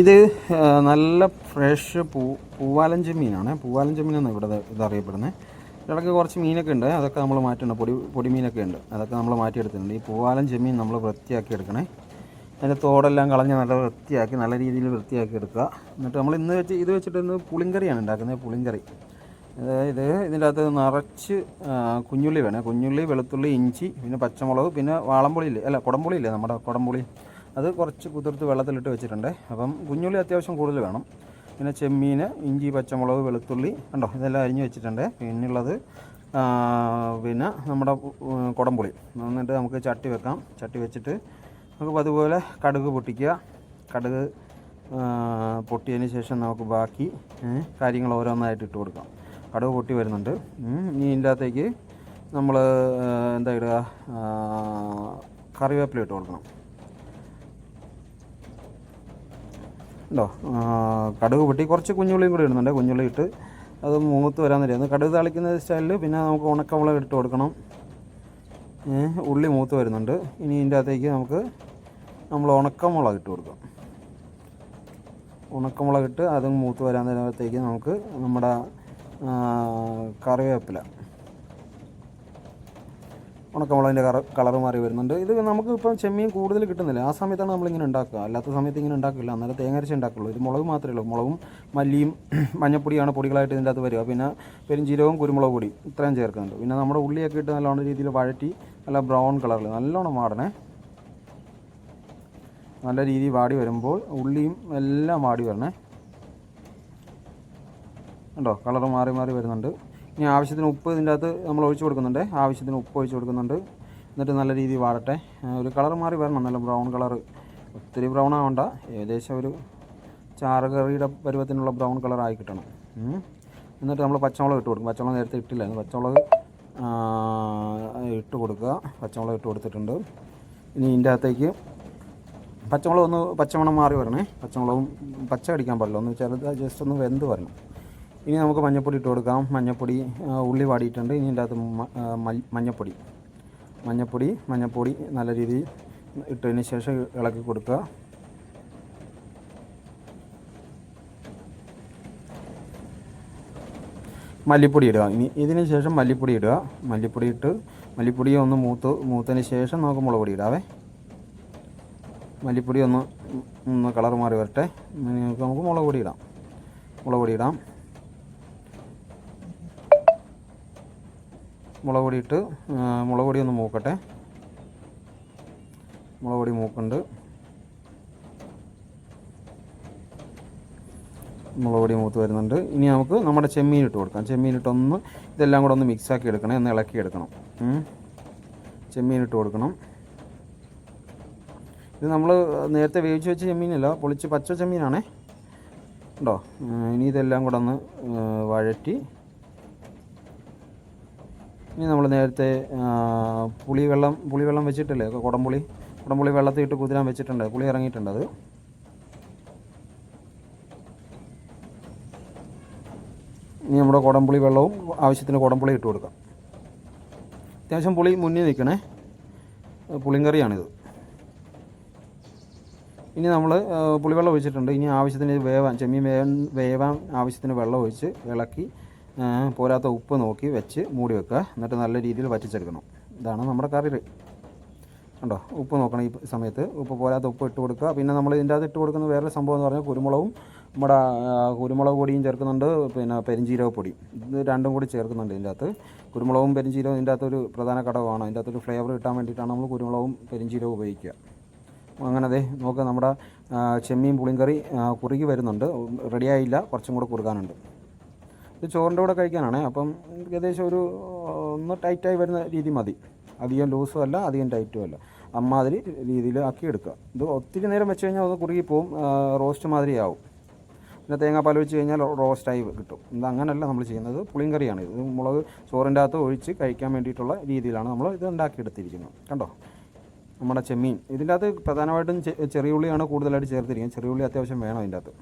ഇത് നല്ല ഫ്രഷ് പൂ പൂവാലഞ്ച മീനാണ്. പൂവാലഞ്ച മീനാണ് ഇവിടെ ഇതറിയപ്പെടുന്നത് ഇടയ്ക്ക് കുറച്ച് മീനൊക്കെ ഉണ്ട്. അതൊക്കെ നമ്മൾ മാറ്റണം പൊടി പൊടി മീനൊക്കെ ഉണ്ട്. അതൊക്കെ നമ്മൾ മാറ്റിയെടുത്തിട്ടുണ്ട്. ഈ പൂവാലൻ മീൻ നമ്മൾ വൃത്തിയാക്കി എടുക്കണേ. അതിന്റെ തോടെല്ലാം കളഞ്ഞ് നല്ല വൃത്തിയാക്കി നല്ല രീതിയിൽ വൃത്തിയാക്കി എടുക്കുക. എന്നിട്ട് നമ്മൾ ഇന്ന് വെച്ച് ഇത് വെച്ചിട്ട് ഇന്ന് പുളിങ്കറിയാണ് ഉണ്ടാക്കുന്നത്. പുളിങ്കറി. അതായത് ഇതിന്റെ അകത്ത് നിറച്ച് കുഞ്ഞുള്ളി വേണേ. കുഞ്ഞുള്ളി വെളുത്തുള്ളി ഇഞ്ചി പിന്നെ പച്ചമുളക് പിന്നെ വാളംപുളി ഇല്ലേ? അല്ല കുടംപുളി ഇല്ലേ നമ്മുടെ കുടംപുളി? അത് കുറച്ച് കുതിർത്ത് വെള്ളത്തിലിട്ട് വെച്ചിട്ടുണ്ട്. അപ്പം കുഞ്ഞുള്ളി അത്യാവശ്യം കൂടുതൽ വേണം. പിന്നെ ചെമ്മീൻ ഇഞ്ചി പച്ചമുളക് വെളുത്തുള്ളി കണ്ടോ? ഇതെല്ലാം അരിഞ്ഞ് വെച്ചിട്ടുണ്ട്. പിന്നുള്ളത് പിന്നെ നമ്മുടെ കുടംപുളി. എന്നിട്ട് നമുക്ക് ചട്ടി വെക്കാം. ചട്ടി വെച്ചിട്ട് നമുക്ക് അതുപോലെ കടുക് പൊട്ടിക്കുക. കടുക് പൊട്ടിയതിന് ശേഷം നമുക്ക് ബാക്കി കാര്യങ്ങൾ ഓരോന്നായിട്ട് ഇട്ട് കൊടുക്കാം. കടുക് പൊട്ടി വരുന്നുണ്ട്. ഇനി ഇതിന്റെ അകത്തേക്ക് നമ്മൾ എന്താ ഇടുക? കറിവേപ്പില ഇട്ട് കൊടുക്കണം. ഉണ്ടോ? കടുക് പൊട്ടി. കുറച്ച് കുഞ്ഞുള്ളിയും കൂടി ഇടുന്നുണ്ട്. കുഞ്ഞുള്ളി ഇട്ട് അത് മൂത്ത് വരാൻ തരുന്നത് കടുക് താളിക്കുന്ന സ്റ്റൈലിൽ പിന്നെ നമുക്ക് ഉണക്കമുളക് ഇട്ട് കൊടുക്കണം. ഉള്ളി മൂത്ത് വരുന്നുണ്ട്. ഇനി ഇതിന്റെ അകത്തേക്ക് നമുക്ക് നമ്മൾ ഉണക്കമുളക് ഇട്ട് കൊടുക്കാം. ഉണക്കമുളക് ഇട്ട് അതും മൂത്ത് വരാൻ നേരത്തേക്ക് നമുക്ക് നമ്മുടെ കറിവേപ്പില ഉണക്കമുളകിന്റെ കറ കളർ മാറി വരുന്നുണ്ട്. ഇത് നമുക്ക് ഇപ്പം ചെമ്മീൻ കൂടുതൽ കിട്ടുന്നില്ല. ആ സമയത്താണ് നമ്മളിങ്ങനെ ഉണ്ടാക്കുക. അല്ലാത്ത സമയത്ത് ഇങ്ങനെ ഉണ്ടാക്കില്ല. അന്നേരം തേങ്ങ അരച്ച് ഉണ്ടാക്കുള്ളൂ. ഇത് മുളക് മാത്രമേ ഉള്ളൂ. മുളകും മല്ലിയും മഞ്ഞപ്പൊടിയാണ് പൊടികളായിട്ട് ഇതിന്റെ അകത്ത് വരിക. പിന്നെ പെരുംജീരകവും കുരുമുളക് പൊടി ഇത്രയും ചേർക്കുന്നുണ്ട്. പിന്നെ നമ്മുടെ ഉള്ളിയൊക്കെ ഇട്ട് നല്ലോണം രീതിയിൽ വഴറ്റി നല്ല ബ്രൗൺ കളറിൽ നല്ലോണം വാടണേ. നല്ല രീതിയിൽ വാടി വരുമ്പോൾ ഉള്ളിയും എല്ലാം വാടി വരണേ. ഉണ്ടോ കളർ മാറി മാറി വരുന്നുണ്ട്. ഇനി ആവശ്യത്തിന് ഉപ്പ് ഇതിന്റെ അകത്ത് നമ്മൾ ഒഴിച്ച് കൊടുക്കുന്നുണ്ട്. ആവശ്യത്തിന് ഉപ്പ് ഒഴിച്ച് കൊടുക്കുന്നുണ്ട്. എന്നിട്ട് നല്ല രീതിയിൽ വാടട്ടെ. ഒരു കളർ മാറി വരണം. നല്ല ബ്രൗൺ കളർ ഒത്തിരി ബ്രൗൺ ആവണ്ട. ഏകദേശം ഒരു ചാറുകറിയുടെ പരുവത്തിനുള്ള ബ്രൗൺ കളർ ആയി കിട്ടണം. എന്നിട്ട് നമ്മൾ പച്ചമുളക് ഇട്ട് കൊടുക്കും. പച്ചമുളക് നേരത്തെ ഇട്ടില്ലായിരുന്നു പച്ചമുളക് ഇട്ട് കൊടുക്കുക. പച്ചമുളക് ഇട്ട് കൊടുത്തിട്ടുണ്ട്. ഇനി ഇതിന്റെ അകത്തേക്ക് പച്ചമുളക് ഒന്ന് പച്ചമണം മാറി വരണേ. പച്ചമുളകും പച്ച അടിക്കാൻ പാടില്ല. ഒന്ന് ചെറുത് ജസ്റ്റ് ഒന്ന് വെന്ത് വരണം. ഇനി നമുക്ക് മഞ്ഞപ്പൊടി ഇട്ട് കൊടുക്കാം. മഞ്ഞപ്പൊടി ഉള്ളി വാടിയിട്ടുണ്ട്. ഇനി ഇതിന്റെ അകത്ത് മഞ്ഞപ്പൊടി. മഞ്ഞപ്പൊടി മഞ്ഞപ്പൊടി നല്ല രീതിയിൽ ഇട്ടതിന് ശേഷം ഇളക്കി കൊടുക്കുക. മല്ലിപ്പൊടി ഇടുക. ഇനി ഇതിന് ശേഷം മല്ലിപ്പൊടി ഇടുക. മല്ലിപ്പൊടി ഇട്ട് മല്ലിപ്പൊടി ഒന്ന് മൂത്ത് മൂത്തതിന് ശേഷം നമുക്ക് മുളക് പൊടി ഇടാവേ. മല്ലിപ്പൊടി ഒന്ന് ഒന്ന് കളർ മാറി വരട്ടെ. നമുക്ക് മുളക് പൊടി ഇടാം. മുളക് പൊടി ഇടാം. മുളക് പൊടി ഇട്ട് മുളക് പൊടി ഒന്ന് മൂക്കട്ടെ. മുളക് പൊടി മൂക്കുണ്ട് മുളക് പൊടി മൂത്ത് വരുന്നുണ്ട്. ഇനി നമുക്ക് നമ്മുടെ ചെമ്മീൻ ഇട്ട് കൊടുക്കാം. ചെമ്മീൻ ഇട്ടൊന്ന് ഇതെല്ലാം കൂടെ ഒന്ന് മിക്സാക്കി എടുക്കണം. ഒന്ന് ഇളക്കി എടുക്കണം. ചെമ്മീൻ ഇട്ട് കൊടുക്കണം. ഇത് നമ്മൾ നേരത്തെ വേവിച്ച് വെച്ച ചെമ്മീനല്ല പൊളിച്ച് പച്ച ചെമ്മീനാണേ. ഉണ്ടോ? ഇനി ഇതെല്ലാം കൂടെ ഒന്ന് വഴറ്റി ഇനി നമ്മൾ നേരത്തെ പുളിവെള്ളം പുളിവെള്ളം വെച്ചിട്ടില്ലേ? കുടംപുളി കുടംപുളി വെള്ളത്തിൽ ഇട്ട് കുതിരാൻ വെച്ചിട്ടുണ്ട്. പുളി ഇറങ്ങിയിട്ടുണ്ട് അത്. ഇനി നമ്മുടെ കുടംപുളി വെള്ളവും ആവശ്യത്തിന് കുടംപുളി ഇട്ട് കൊടുക്കാം. അത്യാവശ്യം പുളി മുന്നിൽ നിൽക്കണേ. പുളിങ്കറിയാണിത്. ഇനി നമ്മൾ പുളിവെള്ളം ഒഴിച്ചിട്ടുണ്ട്. ഇനി ആവശ്യത്തിന് വേവാൻ ചെമ്മീൻ വേവാൻ വേവാൻ ആവശ്യത്തിന് വെള്ളം ഒഴിച്ച് ഇളക്കി പോരാത്ത ഉപ്പ് നോക്കി വെച്ച് മൂടി വെക്കുക. എന്നിട്ട് നല്ല രീതിയിൽ വറ്റിച്ചെടുക്കണം. ഇതാണ് നമ്മുടെ കറി. കണ്ടോ? ഉപ്പ് നോക്കണം ഈ സമയത്ത്. ഉപ്പ് പോരാത്ത ഉപ്പ് ഇട്ട് കൊടുക്കുക. പിന്നെ നമ്മൾ ഇതിന്റെ അകത്ത് ഇട്ട് കൊടുക്കുന്ന വേറൊരു സംഭവം എന്ന് പറഞ്ഞാൽ കുരുമുളകും നമ്മുടെ കുരുമുളക് പൊടിയും ചേർക്കുന്നുണ്ട്. പിന്നെ പെരിഞ്ചീരക പൊടി. ഇത് രണ്ടും കൂടി ചേർക്കുന്നുണ്ട് ഇതിന്റെ അകത്ത്. കുരുമുളകും പെരിഞ്ചീരവും ഇതിന്റെ അകത്ത് ഒരു പ്രധാന ഘടകമാണ്. ഇതിന്റെ അകത്തൊരു ഫ്ലേവർ കിട്ടാൻ വേണ്ടിയിട്ടാണ് നമ്മൾ കുരുമുളകും പെരിഞ്ചീരവും ഉപയോഗിക്കുക. അങ്ങനെ അതെ നോക്കുക നമ്മുടെ ചെമ്മീൻ പുളിങ്കറി കുറുകി വരുന്നുണ്ട്. റെഡിയായില്ല കുറച്ചും കൂടെ കുറുകാനുണ്ട്. ഇത് ചോറിന്റെ കൂടെ കഴിക്കാനാണ്. അപ്പം ഏകദേശം ഒരു ഒന്ന് ടൈറ്റായി വരുന്ന രീതി മതി. അധികം ലൂസും അല്ല അധികം ടൈറ്റും അല്ല. അമ്മാതിരി രീതിയിൽ ആക്കി എടുക്കുക. ഇത് ഒത്തിരി നേരം വെച്ച് കഴിഞ്ഞാൽ ഒന്ന് കുറുകിപ്പോവും റോസ്റ്റ് മാതിരി ആവും പിന്നെ തേങ്ങാപ്പാൽ ഒഴിച്ച് കഴിഞ്ഞാൽ റോസ്റ്റായി കിട്ടും. ഇത് അങ്ങനെയല്ല നമ്മൾ ചെയ്യുന്നത്. പുളിങ്കറിയാണ് ഇത് മുളക് ചോറിന്റെ അകത്ത് ഒഴിച്ച് കഴിക്കാൻ വേണ്ടിയിട്ടുള്ള രീതിയിലാണ് നമ്മൾ ഇത് ഉണ്ടാക്കിയെടുത്തിരിക്കുന്നത്. കണ്ടോ? നമ്മുടെ ചെമ്മീൻ. ഇതിന്റെ അകത്ത് പ്രധാനമായിട്ടും ചെറിയുള്ളിയാണ് കൂടുതലായിട്ട് ചേർത്തിരിക്കുന്നത്. ചെറിയ ഉള്ളി അത്യാവശ്യം വേണം ഇതിന്റെ അകത്ത്.